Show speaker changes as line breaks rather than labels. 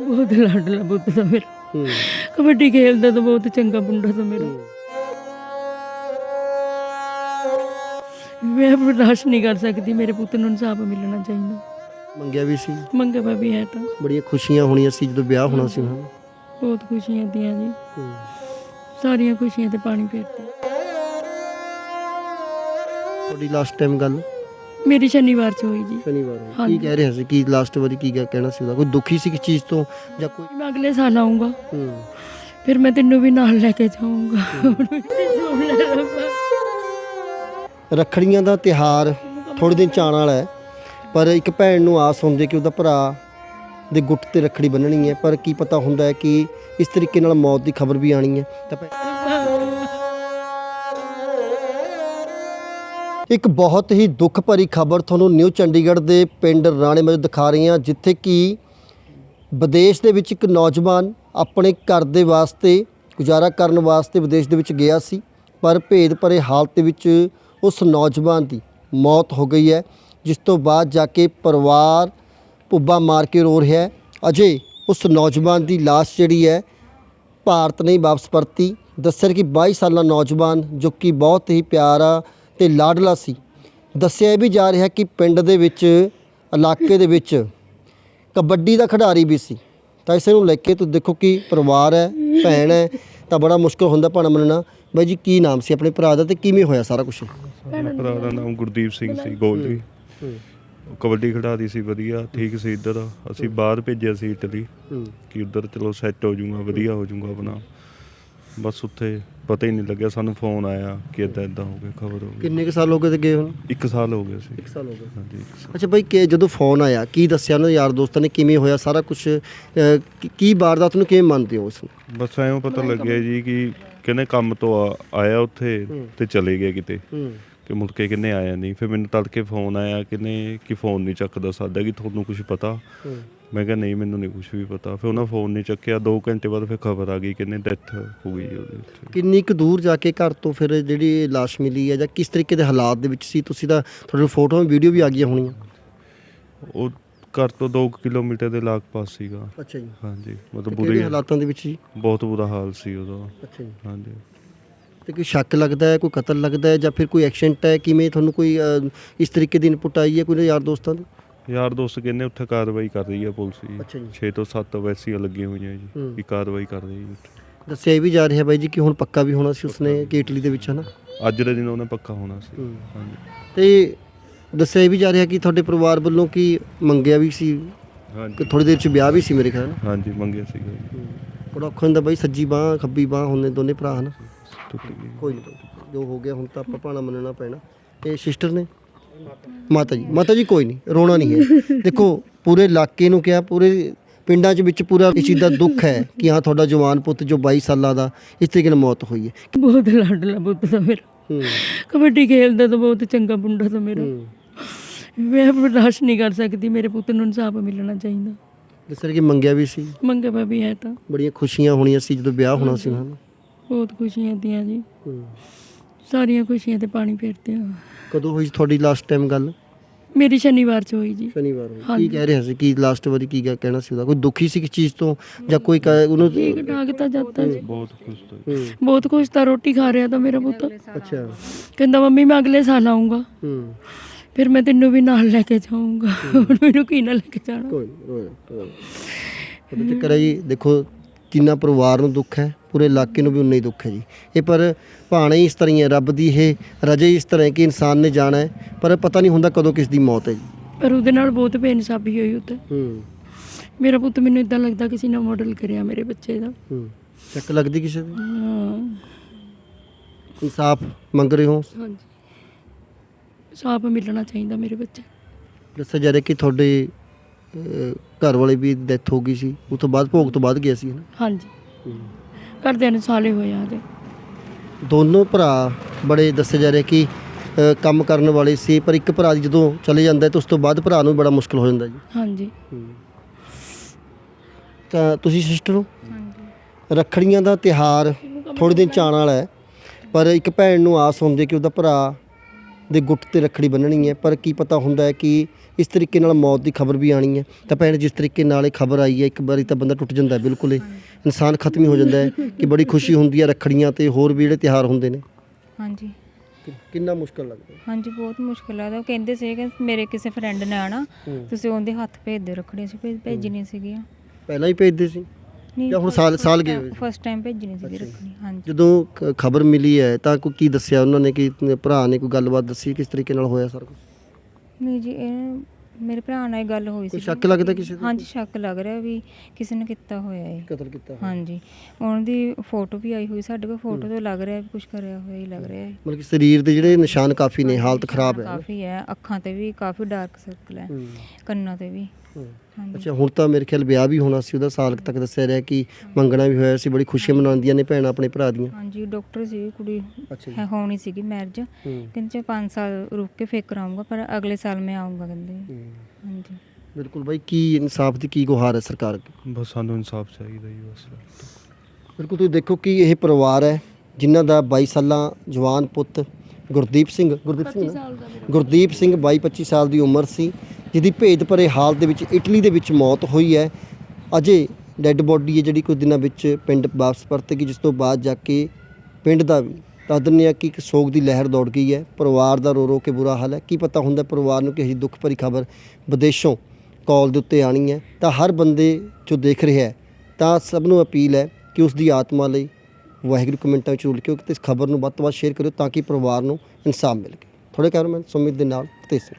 ਬਹੁਤ ਲਾਡਲਾ ਪੁੱਤ ਦਾ ਮੇਰਾ। ਕਬੱਡੀ ਖੇਲਦਾ ਤਾਂ ਬਹੁਤ ਚੰਗਾ ਮੁੰਡਾ ਤਾਂ ਮੇਰਾ। ਮੈਂ ਬਰਦਾਸ਼ਤ ਨਹੀਂ ਕਰ ਸਕਦੀ ਮੇਰੇ ਪੁੱਤ ਨੂੰ ਇਨਸਾਫ ਮਿਲਣਾ ਚਾਹੀਦਾ।
ਮੰਗਿਆ ਵੀ ਸੀ।
ਮੰਗਾ ਵੀ ਹੈ ਤਾਂ।
ਬੜੀਆਂ ਖੁਸ਼ੀਆਂ ਹੋਣੀਆਂ ਸੀ ਜਦੋਂ ਵਿਆਹ ਹੋਣਾ ਸੀ ਉਹਨਾਂ
ਬਹੁਤ ਖੁਸ਼ੀਆਂ ਦੀਆਂ ਜੀ। ਸਾਰੀਆਂ ਖੁਸ਼ੀਆਂ ਤੇ ਪਾਣੀ ਫੇਰਤਾ।
ਤੁਹਾਡੀ ਲਾਸਟ ਟਾਈਮ ਗੱਲ।
ਮੇਰੀ ਸ਼ਨੀਵਾਰ ਚ ਹੋਈ ਜੀ।
ਸ਼ਨੀਵਾਰ ਨੂੰ। ਕੀ
ਹਾਂਜੀ।
ਕਹਿ ਰਿਹਾ ਸੀ? ਕੀ ਲਾਸਟ ਵਾਰੀ ਕੀ ਕਹਿਣਾ ਸੀ ਉਹਦਾ? ਕੋਈ ਦੁਖੀ ਸੀ ਕਿਸ ਚੀਜ਼ ਤੋਂ? ਜਾਂ ਕੋਈ
ਮੈਂ ਅਗਲੇ ਸਾਲ ਆਉਂਗਾ
ਹੂੰ।
ਫਿਰ ਮੈਂ ਤੈਨੂੰ ਵੀ ਨਾਲ ਲੈ ਕੇ ਜਾਊਂਗਾ। ਸੁਣ ਲੈ ਰੱਬਾ
ਰੱਖੜੀਆਂ ਦਾ ਤਿਹਾਰ ਥੋੜੇ ਦਿਨ ਚਾਣ ਵਾਲਾ ਹੈ ਪਰ ਇੱਕ ਭੈਣ ਨੂੰ ਆਸ ਹੁੰਦੀ ਹੈ ਕਿ ਉਹਦਾ ਭਰਾ ਦੇ ਗੁੱਟ ਤੇ ਰੱਖੜੀ ਬੰਨਣੀ ਹੈ। ਪਰ ਕੀ ਪਤਾ ਹੁੰਦਾ ਹੈ ਕਿ ਇਸ ਤਰੀਕੇ ਨਾਲ ਮੌਤ ਦੀ ਖਬਰ ਵੀ ਆਣੀ ਹੈ। ਤਾਂ ਭੈ- ਇੱਕ ਬਹੁਤ ਹੀ ਦੁੱਖ ਭਰੀ ਖਬਰ ਤੁਹਾਨੂੰ ਨਿਊ ਚੰਡੀਗੜ੍ਹ ਦੇ ਪਿੰਡ ਰਾਣੇ ਮਜ਼ ਦਿਖਾ ਰਹੀ ਹਾਂ, ਜਿੱਥੇ ਕਿ ਵਿਦੇਸ਼ ਦੇ ਵਿੱਚ ਇੱਕ ਨੌਜਵਾਨ ਆਪਣੇ ਘਰ ਦੇ ਵਾਸਤੇ ਗੁਜ਼ਾਰਾ ਕਰਨ ਵਾਸਤੇ ਵਿਦੇਸ਼ ਦੇ ਵਿੱਚ ਗਿਆ ਸੀ, ਪਰ ਭੇਦ ਭਰੇ ਹਾਲਤ ਵਿੱਚ ਉਸ ਨੌਜਵਾਨ ਦੀ ਮੌਤ ਹੋ ਗਈ ਹੈ, ਜਿਸ ਤੋਂ ਬਾਅਦ ਜਾ ਕੇ ਪਰਿਵਾਰ ਭੁੱਬਾ ਮਾਰ ਕੇ ਰੋ ਰਿਹਾ ਹੈ। ਅਜੇ ਉਸ ਨੌਜਵਾਨ ਦੀ ਲਾਸ਼ ਜਿਹੜੀ ਹੈ ਭਾਰਤ ਨਹੀਂ ਵਾਪਸ ਪਰਤੀ। ਦੱਸਿਆ ਕਿ 22 ਸਾਲਾ ਨੌਜਵਾਨ, ਜੋ ਕਿ ਬਹੁਤ ਹੀ ਪਿਆਰਾ ਤੇ ਲਾਡਲਾ ਸੀ। ਦੱਸਿਆ ਵੀ ਜਾ ਰਿਹਾ ਕਿ ਪਿੰਡ ਦੇ ਵਿੱਚ ਇਲਾਕੇ ਦੇ ਵਿੱਚ ਕਬੱਡੀ ਦਾ ਖਿਡਾਰੀ ਵੀ ਸੀ। ਤਾਂ ਇਸੇ ਨੂੰ ਲੈ ਕੇ ਤੁਸੀਂ ਦੇਖੋ ਕਿ ਪਰਿਵਾਰ ਹੈ ਭੈਣ ਹੈ ਤਾਂ ਬੜਾ ਮੁਸ਼ਕਲ ਹੁੰਦਾ ਭਾਣਾ ਮੰਨਣਾ ਬਾਈ ਜੀ ਕੀ ਨਾਮ ਸੀ ਆਪਣੇ ਭਰਾ ਦਾ ਤੇ ਕਿਵੇਂ ਹੋਇਆ ਸਾਰਾ ਕੁਝ
ਭਰਾ ਦਾ ਨਾਮ ਗੁਰਦੀਪ ਸਿੰਘ ਸੀ ਉਹ ਕਬੱਡੀ ਖਿਡਾਰੀ ਸੀ ਵਧੀਆ ਠੀਕ ਸੀ ਇੱਧਰ। ਅਸੀਂ ਬਾਹਰ ਭੇਜਿਆ ਸੀ ਇਟਲੀ ਕਿ ਉੱਧਰ ਚਲੋ ਸੈੱਟ ਹੋ ਜਾਊਗਾ ਵਧੀਆ ਹੋ ਜਾਊਗਾ ਆਪਣਾ। ਬਸ ਉੱਥੇ ਪਤਾ ਹੀ ਨਹੀਂ ਲੱਗਿਆ ਸਾਨੂੰ ਫੋਨ ਆਇਆ ਕਿ ਇਦਾਂ ਇਦਾਂ ਹੋ ਗਿਆ ਖਬਰ ਹੋ ਗਈ।
ਕਿੰਨੇ ਕੁ ਸਾਲ ਹੋ ਗਏ ਤੇ ਗਏ ਹੁਣ?
ਇੱਕ ਸਾਲ ਹੋ ਗਿਆ ਸੀ।
1 ਸਾਲ ਹੋ ਗਏ
ਹਾਂਜੀ ਇੱਕ ਸਾਲ।
ਅੱਛਾ ਬਾਈ ਕਿ ਜਦੋਂ ਫੋਨ ਆਇਆ ਕੀ ਦੱਸਿਆ ਉਹਨਾਂ ਯਾਰ ਦੋਸਤਾਂ ਨੇ ਕਿਵੇਂ ਹੋਇਆ ਸਾਰਾ ਕੁਝ ਕੀ ਵਾਰਦਾਤ ਨੂੰ ਕਿਵੇਂ ਮੰਨਦੇ ਹੋ ਉਸ ਨੂੰ?
ਬਸ ਐਂ ਪਤਾ ਲੱਗਿਆ ਜੀ ਕਿ ਕਹਿੰਦੇ ਕੰਮ ਤੋਂ ਆ- ਆਇਆ ਉੱਥੇ ਤੇ ਚਲੇ ਗਏ ਕਿਤੇ।
ਹੂੰ।
ਕਿ ਮੁੜ ਕੇ ਕਿੰਨੇ ਆਇਆ ਨਹੀਂ। ਫਿਰ ਮੈਨੂੰ ਤੜਕੇ ਫੋਨ ਆਇਆ ਕਿਨੇ ਕਿ ਫੋਨ ਨਹੀਂ ਚੱਕਦਾ ਸਾਡਾ ਕਿ ਤੁਹਾਨੂੰ ਕੁਝ ਪਤਾ? ਮੈਂ ਕਿਹਾ ਨਹੀਂ ਮੈਨੂੰ ਨਹੀਂ ਕੁਝ ਵੀ ਪਤਾ। ਫਿਰ ਉਹਨਾਂ ਫੋਨ ਨਹੀਂ ਚੱਕਿਆ। 2 ਘੰਟੇ ਬਾਅਦ ਫਿਰ ਖਬਰ ਆ ਗਈ ਕਿੰਨੇ ਡੈਥ ਹੋ ਗਈ ਉਹਦੀ
ਕਿੰਨੀ ਕੁ ਦੂਰ ਜਾ ਕੇ ਘਰ ਤੋਂ ਫਿਰ ਜਿਹੜੀ ਲਾਸ਼ ਮਿਲੀ ਹੈ ਜਾਂ ਕਿਸ ਤਰੀਕੇ ਦੇ ਹਾਲਾਤ ਦੇ ਵਿੱਚ ਸੀ? ਤੁਸੀਂ ਤਾਂ ਤੁਹਾਡੇ ਫੋਟੋਆਂ ਵੀਡੀਓ ਵੀ ਆ ਗਈਆਂ ਹੋਣੀਆਂ।
ਉਹ ਘਰ ਤੋਂ 2 ਕਿਲੋਮੀਟਰ ਦੇ ਲਾਗ ਪਾਸ ਸੀਗਾ।
ਅੱਛਾ ਜੀ।
ਹਾਂਜੀ ਮਤਲਬ ਬੁਰੀ
ਹਾਲਾਤਾਂ ਦੇ ਵਿੱਚ ਜੀ
ਬਹੁਤ ਬੁਰਾ ਹਾਲ ਸੀ ਉਹਦਾ
ਅੱਛਾ ਜੀ।
ਹਾਂਜੀ।
ਤੇ ਕੋਈ ਸ਼ੱਕ ਲੱਗਦਾ ਹੈ ਕੋਈ ਕਤਲ ਲੱਗਦਾ ਹੈ ਜਾਂ ਫਿਰ ਕੋਈ ਐਕਸੀਡੈਂਟ ਹੈ? ਕਿਵੇਂ ਤੁਹਾਨੂੰ ਕੋਈ ਇਸ ਤਰੀਕੇ ਦੀ ਇਨਪੁਟ ਆਈ ਹੈ ਕੋਈ ਯਾਰ ਦੋਸਤਾਂ ਦੀ?
ਯਾਰ ਦੋਸਤ ਕਹਿੰਦੇ ਉੱਥੇ ਕਾਰਵਾਈ ਕਰ ਰਹੀ ਹੈ ਪੁਲਿਸ ਜੀ।
ਅੱਛਾ ਜੀ।
6 ਤੋਂ 7 ਵੈਸੀਆਂ ਲੱਗੀਆਂ ਹੋਈਆਂ ਜੀ
ਹੂੰ।
ਵੀ ਕਾਰਵਾਈ ਕਰ ਰਹੀ ਹੈ। ਉੱਥੇ।
ਦੱਸਿਆ ਇਹ ਵੀ ਜਾ ਰਿਹਾ ਬਾਈ ਜੀ ਕਿ ਹੁਣ ਪੱਕਾ ਵੀ ਹੋਣਾ ਸੀ ਉਸਨੇ ਕਿ ਇਟਲੀ ਦੇ ਵਿੱਚ ਹਨਾ?
ਅੱਜ ਦੇ ਦਿਨ ਉਹਨੇ ਪੱਕਾ ਹੋਣਾ ਸੀ।
ਹੂੰ।
ਹਾਂਜੀ।
ਤੇ ਦੱਸਿਆ ਇਹ ਵੀ ਜਾ ਰਿਹਾ ਕਿ ਤੁਹਾਡੇ ਪਰਿਵਾਰ ਵੱਲੋਂ ਕੀ ਮੰਗਿਆ ਵੀ ਸੀ? ਕਿ
ਹਾਂਜੀ
ਥੋੜੀ ਦੇਰ ਚ ਵਿਆਹ ਵੀ ਸੀ ਮੇਰੇ ਖਿਆਲ ਨਾਲ?
ਹਾਂਜੀ ਮੰਗਿਆ ਸੀਗਾ ਜੀ।
ਬੜਾ ਔਖਾ ਹੁੰਦਾ ਬਾਈ ਸੱਜੀ ਬਾਹ ਖੱਬੀ ਬਾਹ ਹੁੰਦੇ ਦੋਨੇ ਭਰਾ ਹਨ?
ਟੁੱਟ ਗਈ।
ਕੋਈ ਨਹੀਂ ਜੋ ਹੋ ਗਿਆ ਹੁਣ ਤਾਂ ਆਪਾਂ ਭਾਣਾ ਮੰਨਣਾ ਪੈਣਾ। ਤੇ ਸਿਸਟਰ ਨੇ? ਮਾਤਾ ਜੀ ਮਾਤਾ ਜੀ ਕੋਈ ਨਹੀਂ ਰੋਣਾ ਨਹੀਂ ਹੈ। ਦੇਖੋ ਪੂਰੇ ਇਲਾਕੇ ਨੂੰ ਕਿਹਾ ਪੂਰੇ ਪਿੰਡਾਂ 'ਚ ਵਿੱਚ ਪੂਰਾ ਇਸ ਚੀਜ਼ ਦਾ ਦੁੱਖ ਹੈ ਕਿ ਹਾਂ ਤੁਹਾਡਾ ਜਵਾਨ ਪੁੱਤ ਜੋ 22 ਸਾਲਾਂ ਦਾ ਇਸ ਤਰੀਕੇ ਨਾਲ ਮੌਤ ਹੋਈ ਹੈ।
ਬਹੁਤ ਲਾਡਲਾ ਪੁੱਤ ਦਾ ਮੇਰਾ। ਕਬੱਡੀ ਖੇਲਦਾ ਤਾਂ ਬਹੁਤ ਚੰਗਾ ਮੁੰਡਾ ਤਾਂ ਮੇਰਾ। ਮੈਂ ਬਰਦਾਸ਼ਤ ਨਹੀਂ ਕਰ ਸਕਦੀ ਮੇਰੇ ਪੁੱਤ ਨੂੰ ਇਨਸਾਫ ਮਿਲਣਾ ਚਾਹੀਦਾ।
ਜਿਸ ਕਿ ਮੰਗਿਆ ਵੀ ਸੀ?
ਮੰਗਾ ਵੀ ਹੈ ਤਾਂ।
ਬੜੀਆਂ ਖੁਸ਼ੀਆਂ ਹੋਣੀਆਂ ਸੀ ਜਦੋਂ ਵਿਆਹ ਹੋਣਾ ਸੀ
ਬਹੁਤ ਖੁਸ਼ੀਆਂ ਦੀਆਂ ਜੀ। ਸਾਰੀਆਂ ਖੁਸ਼ੀਆਂ ਤੇ ਪਾਣੀ ਫੇਰਤੇ ਆ
ਕਦੋਂ ਹੋਈ ਸੀ ਤੁਹਾਡੀ ਲਾਸਟ ਟਾਈਮ ਗੱਲ?
ਮੇਰੀ ਸ਼ਨੀਵਾਰ ਚ ਹੋਈ ਜੀ।
ਸ਼ਨੀਵਾਰ ਨੂੰ ਕੀ
ਹਾਂਜੀ।
ਕਹਿ ਰਿਹਾ ਸੀ? ਕੀ ਲਾਸਟ ਵਾਰੀ ਕੀ ਕਹਿਣਾ ਸੀ ਉਹਦਾ? ਕੋਈ ਦੁਖੀ ਸੀ ਕਿਸ ਚੀਜ਼ ਤੋਂ? ਜਾਂ ਕੋਈ ਉਹਨੂੰ
ਠੀਕ ਠਾਕ ਤਾਂ ਜਾਂਦਾ ਜੀ।
ਬਹੁਤ ਖੁਸ਼ ਤਾਂ
ਹੂੰ।
ਬਹੁਤ ਖੁਸ਼ ਤਾਂ ਰੋਟੀ ਖਾ ਰਿਹਾ ਤਾਂ ਮੇਰਾ ਪੁੱਤ।
ਅੱਛਾ।
ਕਹਿੰਦਾ ਮੰਮੀ ਮੈਂ ਅਗਲੇ ਸਾਲ ਆਉਂਗਾ
ਹੂੰ।
ਫਿਰ ਮੈਂ ਤੈਨੂੰ ਵੀ ਨਾਲ ਲੈ ਕੇ ਜਾਊਂਗਾ। ਹੁਣ ਮੈਨੂੰ ਕੀ ਨਾਲ ਲੈ ਕੇ ਜਾਣਾ?
ਕੋਈ ਕੋਈ ਉਹਦੇ ਚੱਕਰ ਹੈ ਜੀ ਦੇਖੋ ਕਿੰਨਾ ਪਰਿਵਾਰ ਨੂੰ ਦੁੱਖ ਹੈ ਪੂਰੇ ਇਲਾਕੇ ਨੂੰ ਵੀ ਉਨਾ ਹੀ ਦੁੱਖ ਹੈ ਜੀ। ਇਹ ਪਰ ਭਾਣਾ ਹੀ ਇਸ ਤਰ੍ਹਾਂ ਹੀ ਹੈ ਰੱਬ ਦੀ ਇਹ ਰਜਾ ਇਸ ਤਰ੍ਹਾਂ ਹੈ ਕਿ ਇਨਸਾਨ ਨੇ ਜਾਣਾ ਹੈ ਪਰ ਪਤਾ ਨਹੀਂ ਹੁੰਦਾ ਕਦੋਂ ਕਿਸ ਦੀ ਮੌਤ ਹੈ ਜੀ।
ਪਰ ਉਹਦੇ ਨਾਲ ਬਹੁਤ ਬੇਇਨਸਾਫੀ ਹੋਈ ਉੱਤੇ
ਹੂੰ।
ਮੇਰਾ ਪੁੱਤ ਮੈਨੂੰ ਇਦਾਂ ਲੱਗਦਾ ਕਿਸੇ ਨੇ ਮਾਡਲ ਕਰਿਆ ਮੇਰੇ ਬੱਚੇ ਦਾ।
ਹੂੰ। ਚੱਕ ਲੱਗਦੀ ਕਿਸੇ ਦੀ?
ਹਾਂ।
ਇਨਸਾਫ ਮੰਗ ਰਹੇ ਹੋ?
ਹਾਂਜੀ। ਸਾਫ਼ ਮਿਲਣਾ ਚਾਹੀਦਾ ਮੇਰੇ ਬੱਚੇ
ਦੱਸਿਆ ਜਾ ਰਿਹਾ ਕਿ ਤੁਹਾਡੇ ਘਰ ਵਾਲੇ ਵੀ ਡੈਥ ਹੋ ਗਈ ਸੀ। ਉਸ ਤੋਂ ਬਾਅਦ ਭੋਗ ਤੋਂ ਬਾਅਦ ਗਿਆ ਸੀ ਨਾ?
ਹਾਂਜੀ। ਘਰਦਿਆਂ ਨੂੰ ਸਾਲੇ ਹੋਇਆ ਹਜੇ
ਦੋਨੋਂ ਭਰਾ ਬੜੇ ਦੱਸਿਆ ਜਾ ਰਿਹਾ ਕਿ ਕੰਮ ਕਰਨ ਵਾਲੇ ਸੀ ਪਰ ਇੱਕ ਭਰਾ ਦੀ ਜਦੋਂ ਚਲੇ ਜਾਂਦਾ ਹੈ ਤਾਂ ਉਸ ਤੋਂ ਬਾਅਦ ਭਰਾ ਨੂੰ ਬੜਾ ਮੁਸ਼ਕਲ ਹੋ ਜਾਂਦਾ ਜੀ।
ਹਾਂਜੀ।
ਤਾਂ ਤੁਸੀਂ ਸਿਸਟਰ ਹੋ?
ਹਾਂਜੀ।
ਰੱਖੜੀਆਂ ਦਾ ਤਿਹਾਰ ਥੋੜੇ ਦਿਨ ਚਾਣ ਵਾਲਾ ਹੈ ਪਰ ਇੱਕ ਭੈਣ ਨੂੰ ਆਸ ਹੁੰਦੀ ਹੈ ਕਿ ਉਹਦਾ ਭਰਾ ਦੇ ਗੁੱਟ ਤੇ ਰੱਖੜੀ ਬੰਨਣੀ ਹੈ। ਪਰ ਕੀ ਪਤਾ ਹੁੰਦਾ ਹੈ ਕਿ ਇਸ ਤਰੀਕੇ ਨਾਲ ਮੌਤ ਦੀ ਖਬਰ ਵੀ ਆਣੀ ਹੈ। ਤਾਂ ਭੈਣ ਜਿਸ ਤਰੀਕੇ ਨਾਲ ਇਹ ਖਬਰ ਆਈ ਹੈ ਇੱਕ ਵਾਰੀ ਤਾਂ ਬੰਦਾ ਟੁੱਟ ਜਾਂਦਾ ਹੈ ਬਿਲਕੁਲ ਹੀ ਇਨਸਾਨ ਖਤਮ ਹੀ ਹੋ ਜਾਂਦਾ ਹੈ ਕਿ ਬੜੀ ਖੁਸ਼ੀ ਹੁੰਦੀ ਹੈ ਰੱਖੜੀਆਂ ਤੇ ਹੋਰ ਵੀ ਜਿਹੜੇ ਤਿਉਹਾਰ ਹੁੰਦੇ ਨੇ।
ਹਾਂਜੀ।
ਕਿ- ਕਿੰਨਾ ਮੁਸ਼ਕਲ ਲੱਗਦਾ ਹੈ?
ਹਾਂਜੀ ਬਹੁਤ ਮੁਸ਼ਕਿਲ ਆ ਉਹ ਕਹਿੰਦੇ ਸੀ ਕਿ ਮੇਰੇ ਕਿਸੇ ਫਰੈਂਡ ਨੇ ਆਣਾ
ਹੂੰ।
ਤੁਸੀਂ ਉਹਦੇ ਹੱਥ ਭੇਜ ਦਿਓ ਰੱਖੜੀ ਸੀ ਭੇਜ ਭੇਜਣੀ ਸੀਗੀ
ਪਹਿਲਾਂ ਹੀ ਭੇਜਦੇ ਸੀ। ਜਾਂ ਹੁਣ ਸਾਲ ਸਾਲ ਗਏ ਹੋਏ?
ਫਸਟ ਟਾਈਮ ਭੇਜਣੀ ਸੀਗੀ ਰੱਖੜੀ ਹਾਂਜੀ।
ਜਦੋਂ ਖਬਰ ਮਿਲੀ ਹੈ ਤਾਂ ਕੋਈ ਕੀ ਦੱਸਿਆ ਉਹਨਾਂ ਨੇ ਕਿ ਭਰਾ ਨੇ ਕੋਈ ਗੱਲਬਾਤ ਦੱਸੀ ਕਿਸ ਤਰੀਕੇ ਨਾਲ ਹੋਇਆ ਸਾਰਾ ਕੁਝ
ਨਹੀਂ ਜੀ ਇਹ ਮੇਰੇ ਭਰਾ ਨਾਲ ਇਹ ਗੱਲ ਹੋਈ
ਕੋਈ
ਸੀ
ਸ਼ੱਕ ਲੱਗਦਾ ਕਿਸੇ ਤੇ?
ਹਾਂਜੀ ਸ਼ੱਕ ਲੱਗ ਰਿਹਾ ਵੀ ਕਿਸੇ ਨੇ ਕੀਤਾ ਹੋਇਆ ਹੈ
ਕਤਲ ਕੀਤਾ ਹੋਇਆ।
ਹਾਂਜੀ। ਉਹਨਾਂ ਦੀ ਫੋਟੋ ਵੀ ਆਈ ਹੋਈ ਸਾਡੇ ਕੋਲ ਫੋਟੋ ਤੋਂ ਲੱਗ ਰਿਹਾ ਵੀ ਕੁਝ ਕਰਿਆ ਹੋਇਆ ਹੀ ਲੱਗ ਰਿਹਾ ਹੈ।
ਮਤਲਬ ਕਿ ਸਰੀਰ ਦੇ ਜਿਹੜੇ ਨਿਸ਼ਾਨ ਕਾਫੀ ਨੇ ਹਾਲਤ ਖਰਾਬ ਹੈ।
ਕਾਫੀ ਹੈ ਅੱਖਾਂ ਤੇ ਵੀ ਕਾਫੀ ਡਾਰਕ ਸਰਕਲ ਹੈ
ਹੂੰ,
ਕੰਨਾਂ ਤੇ ਵੀ। ਹਾਂਜੀ।
ਅੱਛਾ ਹੁਣ ਤਾਂ ਮੇਰੇ ਖਿਆਲ ਵਿਆਹ ਵੀ ਹੋਣਾ ਸੀ ਉਹਦਾ ਸਾਲ ਕੁ ਤੱਕ ਦੱਸਿਆ ਰਿਹਾ ਕਿ ਮੰਗਣਾ ਵੀ ਹੋਇਆ ਸੀ ਬੜੀ ਖੁਸ਼ੀਆਂ ਮਨਾਉਂਦੀਆਂ ਨੇ ਭੈਣਾਂ ਆਪਣੇ ਭਰਾ ਦੀਆਂ।
ਹਾਂਜੀ ਡਾਕਟਰ ਸੀ ਕੁੜੀ
ਅੱਛਾ
ਹੈ ਹੋਣੀ ਸੀਗੀ ਮੈਰਿਜ
ਹੂੰ।
ਕਹਿੰਦੇ 5 ਸਾਲ ਰੁਕ ਕੇ ਫੇਰ ਕਰਾਉਂਗਾ ਪਰ ਅਗਲੇ ਸਾਲ ਮੈਂ ਆਉਂਗਾ ਕਹਿੰਦੇ।
ਹੂੰ।
ਹਾਂਜੀ।
ਬਿਲਕੁਲ ਬਾਈ ਕੀ ਇਨਸਾਫ ਦੀ ਕੀ ਗੁਹਾਰ ਹੈ ਸਰਕਾਰ ਅੱਗੇ?
ਬਸ ਸਾਨੂੰ ਇਨਸਾਫ ਚਾਹੀਦਾ ਜੀ ਬਸ।
ਬਿਲਕੁਲ ਤੁਸੀਂ ਦੇਖੋ ਕਿ ਇਹ ਪਰਿਵਾਰ ਹੈ ਜਿਨ੍ਹਾਂ ਦਾ 22 ਸਾਲਾਂ ਜਵਾਨ ਪੁੱਤ ਗੁਰਦੀਪ ਸਿੰਘ ਗੁਰਦੀਪ ਸਿੰਘ ਨਾ? ਗੁਰਦੀਪ ਸਿੰਘ 22 25 ਸਾਲ ਦੀ ਉਮਰ ਸੀ ਜਿਹਦੀ ਭੇਦ ਭਰੇ ਹਾਲ ਦੇ ਵਿੱਚ ਇਟਲੀ ਦੇ ਵਿੱਚ ਮੌਤ ਹੋਈ ਹੈ। ਅਜੇ ਡੈੱਡ ਬੋਡੀ ਹੈ ਜਿਹੜੀ ਕੁਝ ਦਿਨਾਂ ਵਿੱਚ ਪਿੰਡ ਵਾਪਸ ਪਰਤੇਗੀ ਜਿਸ ਤੋਂ ਬਾਅਦ ਜਾ ਕੇ ਪਿੰਡ ਦਾ ਵੀ ਦੱਸ ਦਿੰਦੇ ਹਾਂ ਕਿ ਇੱਕ ਸੋਗ ਦੀ ਲਹਿਰ ਦੌੜ ਗਈ ਹੈ। ਪਰਿਵਾਰ ਦਾ ਰੋ ਰੋ ਕੇ ਬੁਰਾ ਹਾਲ ਹੈ। ਕੀ ਪਤਾ ਹੁੰਦਾ ਪਰਿਵਾਰ ਨੂੰ ਕਿ ਇਹ ਦੁੱਖ ਭਰੀ ਖਬਰ ਵਿਦੇਸ਼ੋਂ ਕਾਲ ਦੇ ਉੱਤੇ ਆਣੀ ਹੈ। ਤਾਂ ਹਰ ਬੰਦੇ ਜੋ ਦੇਖ ਰਿਹਾ ਹੈ ਤਾਂ ਸਭ ਨੂੰ ਅਪੀਲ ਹੈ ਕਿ ਉਸ ਦੀ ਆਤਮਾ ਲਈ ਵਾਹਿਗੁਰੂ ਕਮੈਂਟਾਂ ਵਿੱਚ ਜ਼ਰੂਰ ਕੇ ਕਿ ਇਸ ਖਬਰ ਨੂੰ ਵੱਧ ਤੋਂ ਵੱਧ ਸ਼ੇਅਰ ਕਰਿਓ ਤਾਂ ਕਿ ਪਰਿਵਾਰ ਨੂੰ ਇਨਸਾਫ ਮਿਲ ਸਕੇ ਥੋੜੇ ਕੈਮਰਾਮੈਨ ਸੁਮਿਤ ਦੇ ਨਾਲ ਤੇਜ ਸਿੰਘ